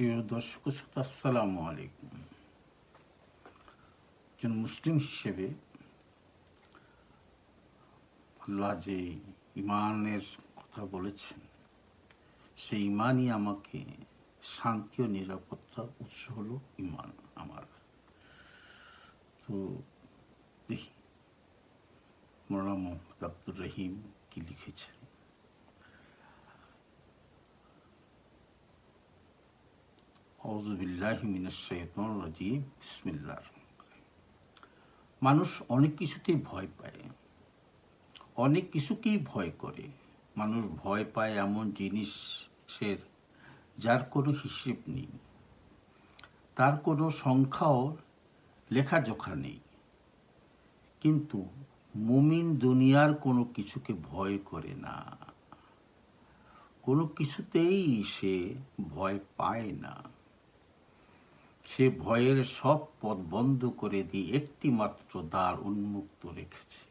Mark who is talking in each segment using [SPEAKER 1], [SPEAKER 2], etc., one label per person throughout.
[SPEAKER 1] প্রিয় দর্শক শ্রোতা, আসসালামু আলাইকুম। একজন মুসলিম হিসেবে আল্লাহ যে ইমানের কথা বলেছেন, সেই ইমানই আমাকে শান্তি ও নিরাপত্তার উৎস হলো ইমান আমার। তো দেখি, মোলানা মোহাম্মদ আব্দুর রহিম কি লিখেছেন। রাজিম বিসমিল্লার মানুষ অনেক কিছুতেই ভয় পায়। অনেক কিছুকেই ভয় করে। মানুষ ভয় পায় এমন জিনিসের, যার কোনো হিসেব নেই। তার কোনো সংখ্যাও লেখাজোখা নেই। কিন্তু মুমিন দুনিয়ার কোনো কিছুকে ভয় করে না। কোনো কিছুতেই সে ভয় পায় না। সে ভয়ের সব পথ বন্ধ করে দিয়ে একটি মাত্র দ্বার উন্মুক্ত রেখেছে।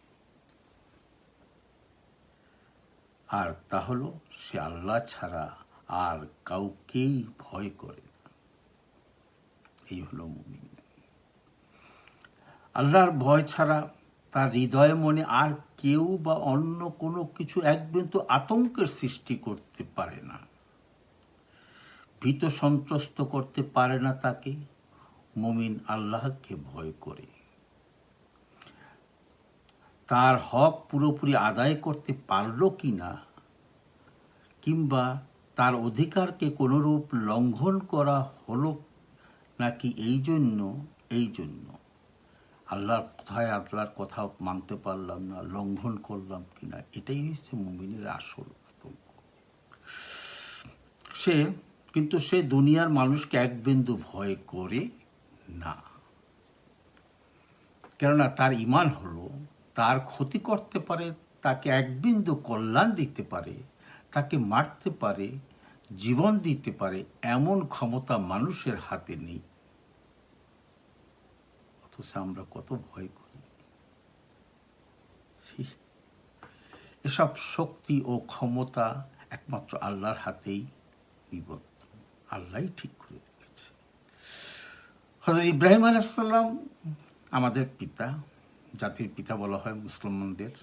[SPEAKER 1] আর তা হলো, সে আল্লাহ ছাড়া আর কাউকেই ভয় করে না। এই হলো মুমিন। আল্লাহর ভয় ছাড়া তার হৃদয় মনে আর কেউ বা অন্য কোনো কিছু এক বিন্দু আতঙ্কের সৃষ্টি করতে পারে না। ভীত সন্ত্রস্ত করতে পারে না তাকে, মুমিন আল্লাহকে ভয় করে। তার হক পুরোপুরি আদায় করতে পারল কি না, কিংবা তার অধিকারকে কোনোরূপ লঙ্ঘন করা হলো নাকি এই জন্য এই জন্য? আল্লাহর কোথায় আল্লাহর কথা মানতে পারলাম না, লঙ্ঘন করলাম কি না এটাই হচ্ছে মুমিনের আসল আতঙ্ক সে কিন্তু সে দুনিয়ার মানুষকে এক বিন্দু ভয় করে না। কেননা তার ইমান হলো, তার ক্ষতি করতে পারে, তাকে এক বিন্দু কল্যাণ দিতে পারে, তাকে মারতে পারে, জীবন দিতে পারে, এমন ক্ষমতা মানুষের হাতে নেই। অথচ আমরা কত ভয় করি। এসব শক্তি ও ক্ষমতা একমাত্র আল্লাহর হাতেই নিবদ্ধ। আল্লাহই ঠিক করে রেখেছে হজরত ইব্রাহিম আলাইসাল্লাম আমাদের পিতা, জাতির পিতা বলা হয় মুসলমানদের,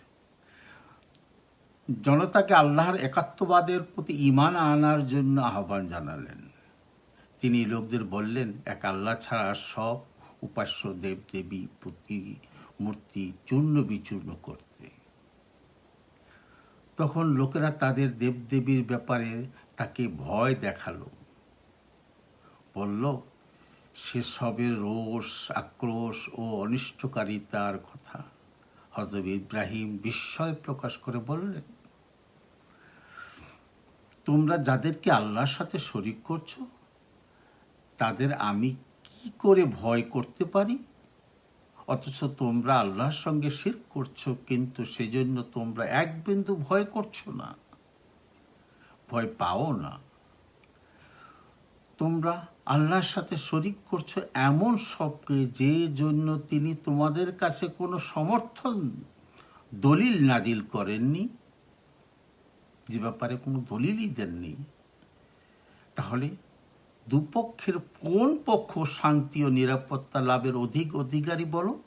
[SPEAKER 1] জনতাকে আল্লাহর একাত্মবাদের প্রতি ইমান আনার জন্য আহ্বান জানালেন। তিনি লোকদের বললেন, এক আল্লাহ ছাড়া সব উপাস্য দেব, দেবী প্রতি মূর্তি চূর্ণ বিচূর্ণ করতে। তখন লোকেরা তাদের দেবদেবীর ব্যাপারে তাকে ভয় দেখাল। বলল, সেসবের রোষ, আক্রোশ ও অনিষ্টকারিতার কথা। হজরত ইব্রাহিম বিস্ময় প্রকাশ করে বললেন, তোমরা যাদেরকে আল্লাহর সাথে শরিক করছ, তাদের আমি কি করে ভয় করতে পারি? অথচ তোমরা আল্লাহর সঙ্গে শির করছ, কিন্তু সেজন্য তোমরা এক বিন্দু ভয় করছ না। ভয় পাও না। তোমরা আল্লাহর সাথে শরিক করছ এমন সবকে যে জন্য তিনি তোমাদের কাছে কোনো সমর্থন, দলিল নাদিল করেননি। যে ব্যাপারে কোনো দলিলই দেননি। তাহলে দুপক্ষের কোন পক্ষ শান্তি ও নিরাপত্তা লাভের অধিক অধিকারী বলো?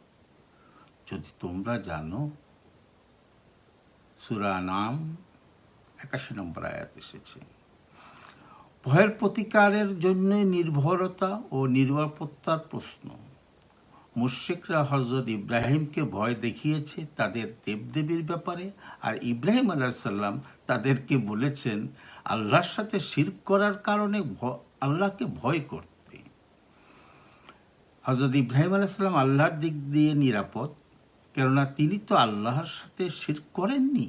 [SPEAKER 1] যদি তোমরা জানো, সুরা নাম একাশি নম্বর আয়াত এসেছে। ভয়ের প্রতিকারের জন্য নির্ভরতা ও নিরাপত্তার প্রশ্ন। মুশ্রিকরা হজরত ইব্রাহিমকে ভয় দেখিয়েছে তাদের দেবদেবীর ব্যাপারে আর ইব্রাহিম আলাহিসাল্লাম তাদেরকে বলেছেন, আল্লাহর সাথে শির করার কারণে আল্লাহকে ভয় করতে। হজরত ইব্রাহিম আলাইসাল্লাম আল্লাহর দিক দিয়ে নিরাপদ, কেননা তিনি তো আল্লাহর সাথে শির করেননি।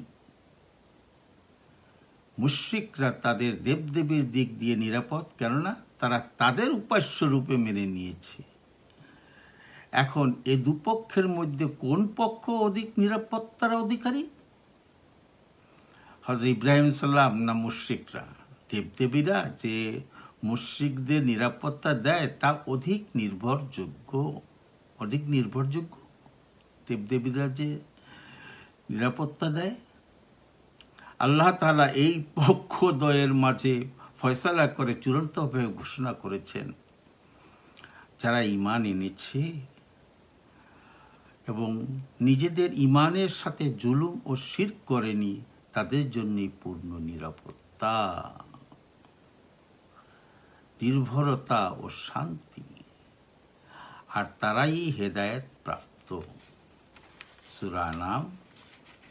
[SPEAKER 1] মুশ্রিকরা তাদের দেবদেবীর দিক দিয়ে নিরাপদ, কেননা তারা তাদের উপাস্য রূপে মেনে নিয়েছে। এখন এ দুপক্ষের মধ্যে কোন পক্ষ অধিক নিরাপত্তার অধিকারী? হজরত ইব্রাহিম সাল্লাম না মুশ্রিকরা? দেবদেবীরা যে মুশ্রিকদের নিরাপত্তা দেয়, তা অধিক নির্ভরযোগ্য অধিক নির্ভরযোগ্য? দেবদেবীরা যে নিরাপত্তা দেয় আল্লাহ তাআলা এই পক্ষদ্বয়ের মাঝে ফয়সালা করে চূড়ান্তভাবে ঘোষণা করেছেন। যারা ইমান এনেছে এবং নিজেদের ইমানের সাথে জুলুম ও শির করেনি, তাদের জন্যই পূর্ণ নিরাপত্তা, নির্ভরতা ও শান্তি। আর তারাই হেদায়েত প্রাপ্ত। সুরা নাম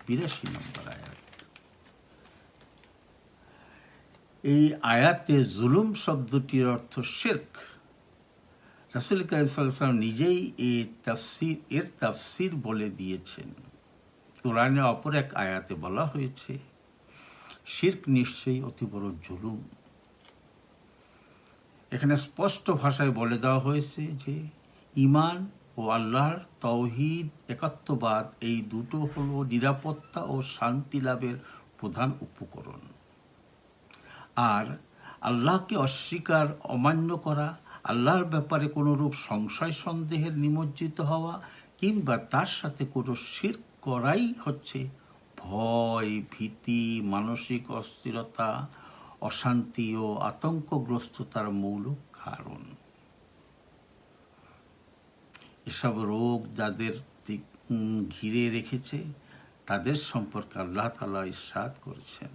[SPEAKER 1] বিরাশি নম্বর আয়াত। এই আয়াতে জুলুম শব্দটির অর্থ শেরক। রাসুল করিম সাল্লাম নিজেই এই তাফসির, এর তাফসির বলে দিয়েছেন। কোরআনে অপর এক আয়াতে বলা হয়েছে, শির্ক নিশ্চয়ই অতি বড় জুলুম। এখানে স্পষ্ট ভাষায় বলে দেওয়া হয়েছে যে ইমান ও আল্লাহর তৌহিদ একাত্মবাদ এই দুটো হলো নিরাপত্তা ও শান্তি লাভের প্রধান উপকরণ। আর আল্লাহকে অস্বীকার, অমান্য করা, আল্লাহর ব্যাপারে কোনো রূপ সংশয়, সন্দেহের নিমজ্জিত হওয়া কিংবা তার সাথে কোনো শির করাই হচ্ছে ভয়, ভীতি, মানসিক অস্থিরতা, অশান্তি ও আতঙ্কগ্রস্ততার মূল কারণ। এসব রোগ যাদের ঘিরে রেখেছে, তাদের সম্পর্কে আল্লাহ তালা ইস্বাদ করেছেন।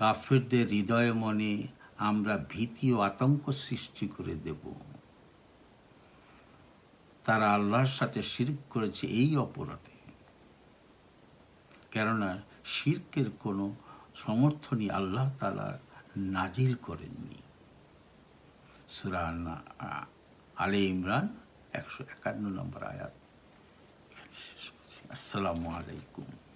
[SPEAKER 1] কাফেরদের হৃদয় মনে আমরা ভীতি ও আতঙ্ক সৃষ্টি করে দেব। তারা আল্লাহর সাথে শির্ক করেছে এই অপরাধে। কেননা শির্কের কোনো সমর্থনই আল্লাহ তালা নাজিল করেননি। আলে ইমরান একশো একান্ন নম্বর আয়াত। আসসালামু আলাইকুম।